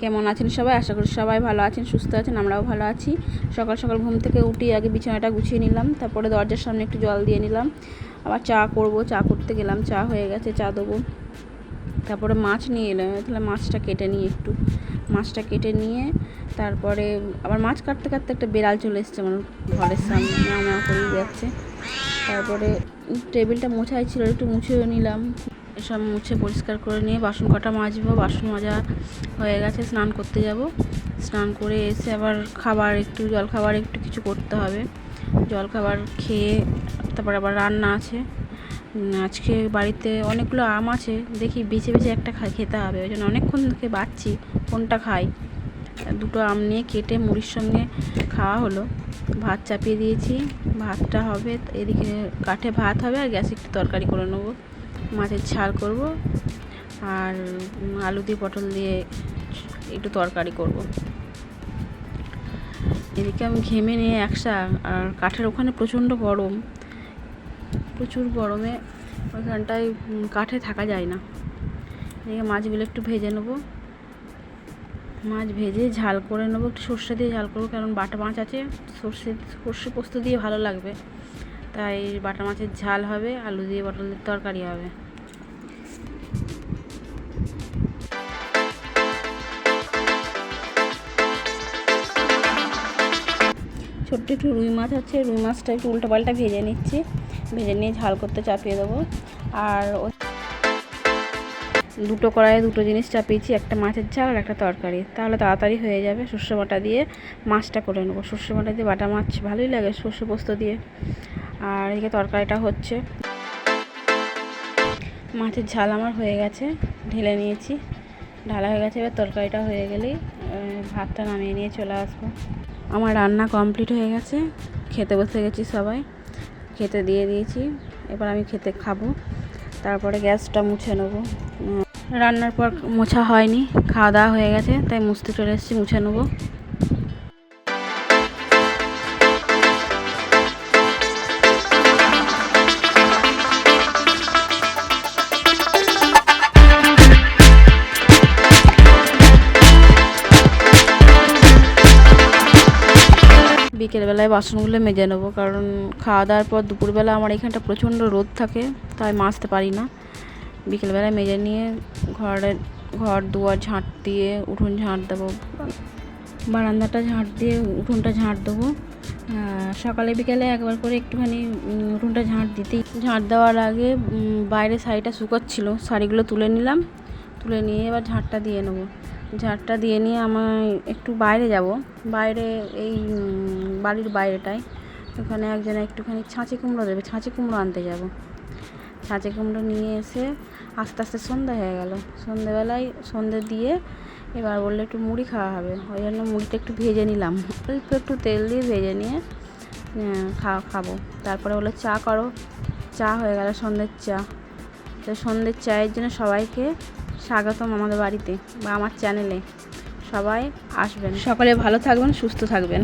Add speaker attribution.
Speaker 1: কেমন আছেন সবাই? আশা করি সবাই ভালো আছেন, সুস্থ আছেন, আমরাও ভালো আছি। সকাল সকাল ঘুম থেকে উঠি আগে বিছানাটা গুছিয়ে নিলাম, তারপরে দরজার সামনে একটু জল দিয়ে নিলাম। আবার চা করব, চা করতে গেলাম, চা হয়ে গেছে, চা দেবো। তারপরে মাছ নিয়ে এলাম তাহলে মাছটা কেটে নিয়ে একটু। মাছটা কেটে নিয়ে তারপরে আবার মাছ কাটতে কাটতে একটা বেড়াল চলে এসছে আমার ঘরের সামনে, ম্যাও করেই যাচ্ছে। তারপরে টেবিলটা মোছাই ছিল, একটু মুছেও নিলাম। এসব মুছে পরিষ্কার করে নিয়ে বাসন কটা মাজবো, বাসন মাজা হয়ে গেছে, স্নান করতে যাব। স্নান করে এসে আবার খাবার একটু, জল খাবার একটু কিছু করতে হবে। জল খাবার খেয়ে তারপর আবার রান্না আছে। আজকে বাড়িতে অনেকগুলো আম আছে, দেখি বেছে বেছে একটা খা, খেতে হবে। ওই জন্য অনেকক্ষণ থেকে বাচ্ছি, কোনটা খাই? দুটো আম নিয়ে কেটে মুড়ির সঙ্গে খাওয়া হলো। ভাত চাপিয়ে দিয়েছি, ভাতটা হবে, এদিকে কাঠে ভাত হবে, আর গ্যাসে একটু তরকারি করে নেব। মাছের ঝাল করব আর আলু দিয়ে পটল দিয়ে একটু তরকারি করব। এদিকে আমি ঘেমে নিয়ে একসা, আর কাঠের ওখানে প্রচণ্ড গরম। প্রচুর গরমে ওইখানটায় কাঠে থাকা যায় না। এদিকে মাছগুলো একটু ভেজে নেব। মাছ ভেজে ঝাল করে নেব, একটু সর্ষে দিয়ে ঝাল করব, কারণ বাটা মাছ আছে, সর্ষে সর্ষে পোস্ত দিয়ে ভালো লাগবে। তাই বাটা মাছের ঝাল হবে, আলু দিয়ে পটলের তরকারি হবে। ছোট্ট একটু রুই মাছ আছে, রুই মাছটা একটু উল্টো পাল্টা ভেজে নিচ্ছি। ভেজে নিয়ে ঝাল করতে চাপিয়ে দেবো। আর দুটো কড়াইয়ে দুটো জিনিস চাপিয়েছি, একটা মাছের ঝাল আর একটা তরকারি। তাহলে তাড়াতাড়ি হয়ে যাবে সর্ষে বাটা দিয়ে মাছটা করে নেব। সর্ষে বাটা দিয়ে বাটা মাছ ভালোই লাগে সর্ষে পোস্ত দিয়ে। আর এদিকে তরকারিটা হচ্ছে। মাছের ঝাল আমার হয়ে গেছে, ঢেলে নিয়েছি। ঢালা হয়ে গেছে, এবার তরকারিটা হয়ে গেলেই ভাতটা নামিয়ে নিয়ে চলে আসব। আমার রান্না কমপ্লিট হয়ে গেছে, খেতে বসে গেছি সবাই। খেতে দিয়ে দিয়েছি, এবার আমি খেতে খাব। তারপরে গ্যাসটা মুছে নেব। রান্নার পর মোছা হয়নি, খাওয়া দাওয়া হয়ে গেছে, তাই মুছতে চলে এসেছি, মুছে নেব। বিকেলবেলায় বাসনগুলো মেজে নেব, কারণ খাওয়া দাওয়ার পর দুপুরবেলা আমার এখানটা প্রচণ্ড রোদ থাকে, তাই মাজতে পারি না। বিকেলবেলায় মেজে নিয়ে ঘরের ঘর দুয়ার ঝাঁট দিয়ে উঠোন ঝাঁট দেবো, বারান্দাটা ঝাঁট দিয়ে উঠোনটা ঝাঁট দেবো। সকালে বিকেলে একবার করে একটুখানি উঠোনটা ঝাঁট দিতেই। ঝাঁট দেওয়ার আগে বাইরে শাড়িটা শুকাচ্ছিল, শাড়িগুলো তুলে নিলাম, তুলে নিয়ে এবার ঝাঁটটা দিয়ে নেব। ঝাঁটটা দিয়ে নিয়ে আমি একটু বাইরে যাব। বাইরে এই বাড়ির বাইরেটায়। ওখানে একজনে একটুখানি ছাঁচি কুমড়ো দেবে, ছাঁচি কুমড়ো আনতে যাব। ছাঁচি কুমড়ো নিয়ে এসে আস্তে আস্তে সন্ধ্যা হয়ে গেল। সন্ধ্যেবেলায় সন্ধ্যে দিয়ে এবার বলল একটু মুড়ি খাওয়া হবে। ওই জন্য মুড়িটা একটু ভেজে নিলাম। অল্প একটু তেল দিয়ে ভেজে নিয়ে খাওয়া খাব। তারপরে বলল, চা করো। চা হয়ে গেল সন্ধ্যের চা। তো সন্ধ্যের চায়ের জন্য সবাইকে স্বাগতম আমাদের বাড়িতে বা আমার চ্যানেলে। সবাই আসবেন। সকালে ভালো থাকবেন, সুস্থ থাকবেন।